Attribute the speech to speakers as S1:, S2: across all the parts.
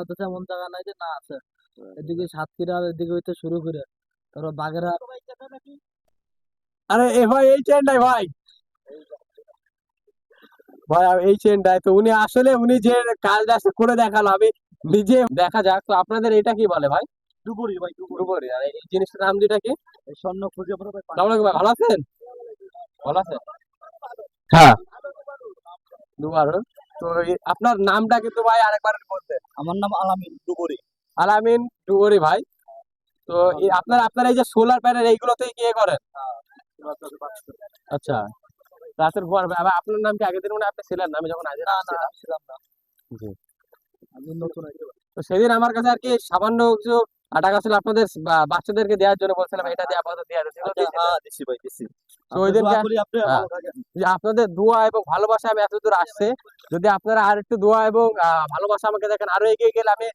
S1: বাংলাদেশে এমন জায়গা নাই যে না আছে। এদিকে সাতক্ষীরা এদিকে হইতে শুরু করে তারপর বাগেরহাট।
S2: আরে এ ভাই এই চেনটাই ভাই। ভাই এই চেনটাই তো উনি আসলে উনি যে কাজটা করে দেখাল আমি নিজে দেখা যাক। তো আপনাদের এটা কি বলে ভাই?
S1: ডুবুরি ভাই ডুবুরি।
S2: আর এই জিনিসটার নাম যেটা কি?
S1: স্বর্ণ খুঁজে ভাই
S2: ভালো আছেন? ভালো আছেন? হ্যাঁ। দুবার তো আপনার নামটা কিন্তু ভাই আরেকবার বলতে
S1: আমার নাম আলামিন ডুবুরি।
S2: আলামিন ডুবুরি ভাই। তো আপনার আপনার এই যে সোলার প্যানেল এইগুলোতে কি করেন? আচ্ছা। রাতের আবার আপনার নাম কি আগের দিন মনে হয় আপনি ছিলেন না? আমি যখন আগে
S1: না না ছিলাম। না।
S2: জি।
S1: আমি নতুন
S2: তো সেদিন আমার কাছে আর কি সামান্য কিছু টাকা ছিল আপনাদের বাচ্চাদেরকে দেওয়ার জন্য বলছিলাম এটা দিয়ে আপাতত দেওয়া
S1: আচ্ছা, হ্যাঁ ভাই
S2: হ্যাঁ। আপনাদের দোয়া এবং ভালোবাসা আমি এত দূর আসছে। যদি আপনারা আর একটু দোয়া এবং ভালোবাসা আমাকে দেখেন আরও এগিয়ে গেলে আমি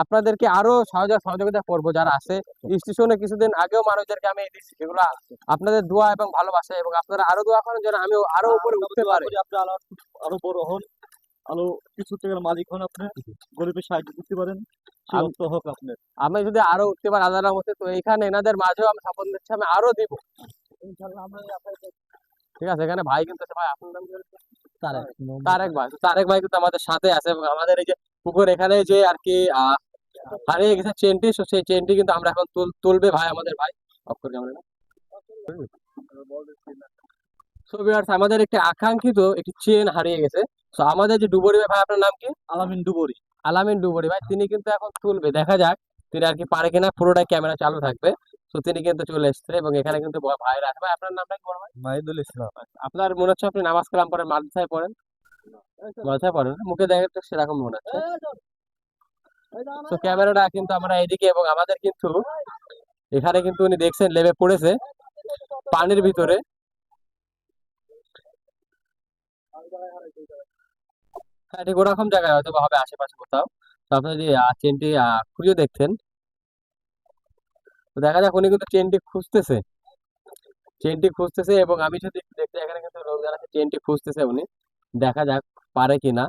S2: আপনাদেরকে আরও সহযোগ সহযোগিতা করব যারা আছে। স্টেশনে কিছুদিন আগেও মানুষদেরকে আমি দিচ্ছি সেগুলো আপনাদের দোয়া এবং ভালোবাসা এবং আপনারা আরও দোয়া করেন যেন আমি আরও উপরে উঠতে পারি।
S1: আরও বড় হন আরও কিছু টাকার মালিক হন আপনি। গরিবের সাহায্য করতে পারেন। হোক আপনার।
S2: আমি যদি আরও উঠতে পারি আদার মধ্যে তো এখানে এনাদের মাঝেও আমি সাপোর্ট দিচ্ছি আমি আরও দিব। ঠিক আছে এখানে ভাই কিন্তু ভাই আপনার নাম
S1: তারেক
S2: তারেক। ভাই তারেক ভাই কিন্তু আমাদের সাথে আছে আমাদের এই যে পুকুর এখানে যে আর কি হারিয়ে গেছে চেনটি সেই চেনটি কিন্তু আমরা এখন তুলবে ভাই আমাদের ভাই। অফ করে ক্যামেরাটা। সো ভিউয়ার্স আমাদের একটি আকাঙ্ক্ষিত একটি চেন হারিয়ে গেছে। তো আমাদের যে ডুবরি ভাই আপনার নাম কি?
S1: আলামিন ডুবুরি।
S2: আলামিন ডুবরি ভাই তিনি কিন্তু এখন তুলবে। দেখা যাক তিনি আর কি পারে কিনা পুরোটাই ক্যামেরা চালু থাকবে। তো তিনি কিন্তু চলে এসেছে এবং এখানে কিন্তু ভাইরা আছে। ভাই আপনার নামটা কি ভাই?
S1: মাহিদুল ইসলাম।
S2: আপনার মনে হচ্ছে আপনি নামাজ কালাম পড়েন মাদ্রাসায় পড়েন? মাদ্রাসায় পড়েন মুখে দেখে তো সেরকম মনে হচ্ছে। তো ক্যামেরাটা কিন্তু আমরা এদিকে এবং আমাদের কিন্তু এখানে কিন্তু উনি দেখছেন লেবে পড়েছে। পানির ভিতরে। হ্যাঁ ওরকম জায়গায় হয়তো হবে আশেপাশে কোথাও। তো আপনি যদি ট্রেনটি খুঁজে দেখছেন তো দেখা যাক উনি কিন্তু ট্রেনটি খুঁজতেছে। ট্রেনটি খুঁজতেছে এবং আমি যদি দেখতে এখানে কিন্তু লোকজন আছে চেনটি খুঁজতেছে উনি। দেখা যাক পারে কিনা।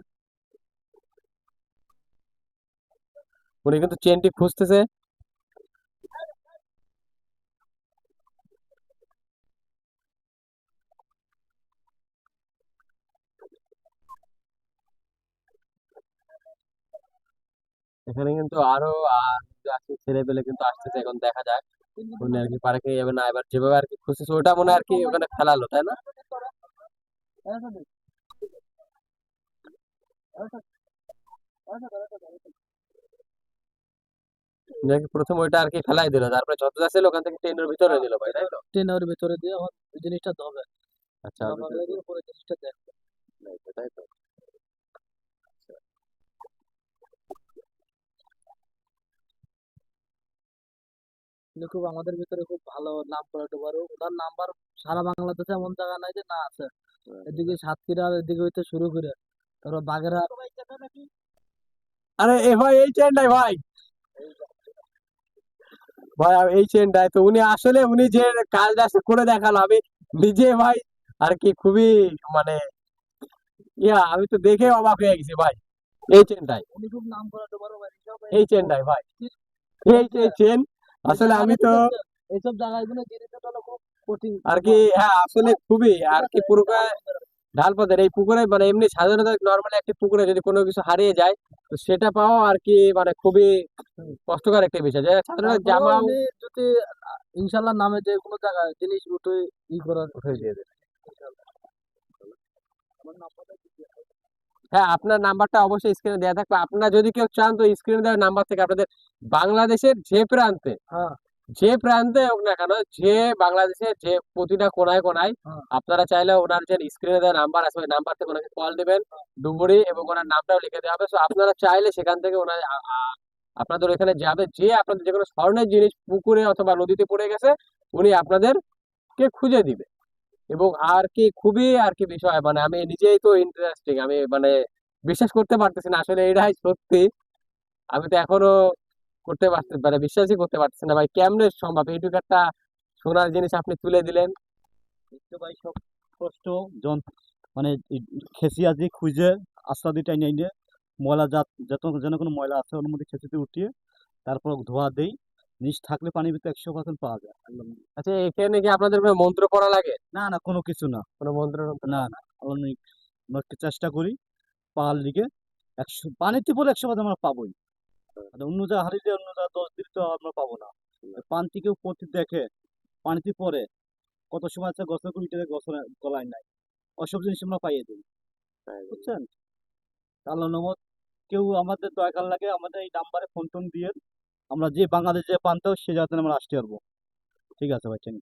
S2: উনি কিন্তু চেনটি খুঁজতেছে। এখানে কিন্তু আরও আছে ছেলে পেলে কিন্তু আসতেছে এখন দেখা যাক। উনি আর কি পারে কি যাবে না এবার যেভাবে আর কি খুঁজতেছে ওটা মনে হয় আর কি ওখানে ফেলালো তাই না? প্রথম ওইটা আর কি ফেলাই দিল তারপরে যত যাচ্ছিল ওখান থেকে ট্রেনের ভিতরে দিল ভাই তাই তো?
S1: ট্রেনের ভিতরে দিয়ে জিনিসটা ধবে
S2: আচ্ছা
S1: জিনিসটা দেখবে
S2: তো- তাই তো
S1: উনি খুব আমাদের ভিতরে খুব ভালো নাম করে পারে। ওনার নাম্বার সারা বাংলাদেশে এমন জায়গা নাই যে না আছে। এদিকে সাতক্ষীরা এদিকে হইতে শুরু করে তারপর বাগেরহাট।
S2: আরে এ ভাই এই চেনটাই ভাই। ভাই এই চেনটাই তো উনি আসলে উনি যে কাজটা করে দেখাল আমি নিজে ভাই আর কি খুবই মানে ইয়া আমি তো দেখে অবাক হয়ে গেছি ভাই। এই চেনটাই
S1: উনি খুব নাম করে পারে ভাই এইসব
S2: এই চেনটাই ভাই। এই চেন আসলে আমি তো
S1: এইসব জায়গাগুলো খুব কঠিন
S2: আর কি হ্যাঁ আসলে খুবই আর কি পুরোটা ঢাল পথের এই পুকুরে মানে এমনি সাধারণত নর্মালি একটি পুকুরে যদি কোনো কিছু হারিয়ে যায় তো সেটা পাওয়া আর কি মানে খুবই কষ্টকর একটা বিষয়। যে সাধারণত জামা
S1: যদি ইনশাল্লাহ নামে যে কোনো জায়গায় জিনিস উঠে ই করার
S2: উঠে দিয়ে দেবে হ্যাঁ আপনার নাম্বারটা অবশ্যই স্ক্রিনে দেওয়া থাকবে। আপনারা যদি কেউ চান তো স্ক্রিনে দেওয়া নাম্বার থেকে আপনাদের বাংলাদেশের যে প্রান্তে
S1: হ্যাঁ।
S2: যে প্রান্তে হোক না কেন যে বাংলাদেশের যে প্রতিটা কোনায় কোনায়
S1: হ্যাঁ।
S2: আপনারা চাইলে ওনার যে স্ক্রিনে দেওয়া নাম্বার আছে ওই নাম্বার থেকে ওনাকে কল দিবেন ডুবুরি এবং ওনার নামটাও লিখে দেওয়া হবে। তো আপনারা চাইলে সেখান থেকে ওনার আপনাদের ওখানে যাবে যে আপনাদের যে কোনো স্বর্ণের জিনিস পুকুরে অথবা নদীতে পড়ে গেছে উনি আপনাদেরকে খুঁজে দিবে। এবং আর কি খুবই আর কি বিষয় মানে আমি নিজেই তো ইন্টারেস্টিং আমি মানে বিশ্বাস করতে পারতেছি না, আসলে এটাই সত্যি। আমি তো এখনও করতে পারতে মানে বিশ্বাসই করতে পারতেছি না ভাই, কেমনে সম্ভব? এইটুকু একটা সোনার জিনিস আপনি তুলে দিলেন।
S1: পাই সব কষ্ট জন মানে খেসিয়া দিয়ে খুঁজে, আস্তা দিয়ে টাইনে
S3: ময়লা জাত, যত যেন কোনো ময়লা আছে, ওর মধ্যে খেঁচুতে উঠিয়ে, তারপর ধোয়া দেই। নিচ থাকলে পানির ভিতরে একশো পার্সেন্ট পাওয়া যায়।
S2: আচ্ছা এখানে কি আপনাদের কোনো মন্ত্র পড়া লাগে?
S3: না না কোনো কিছু না।
S2: কোনো মন্ত্র
S3: না না আমি আমরা চেষ্টা করি পাল দিকে একশো পানিতে বলে একশো পার্সেন্ট আমরা পাবোই। অন্য জায়গা হারিয়ে অন্য জায়গা দশ দিন তো আমরা পাবো না। পান থেকেও পড়তে দেখে পানিতে পরে কত সময় আছে গছের গুলিতে গছের গলায় নাই। ওসব জিনিস আমরা পাইয়ে দিই। বুঝছেন? আল্লাহ নমত কেউ আমাদের দরকার লাগে আমাদের এই নাম্বারে ফোন টোন দিয়ে আমরা যে বাংলাদেশ যে প্রান্ত সে জায়গাতে আমরা আসতে পারব। ঠিক আছে ভাই থ্যাংক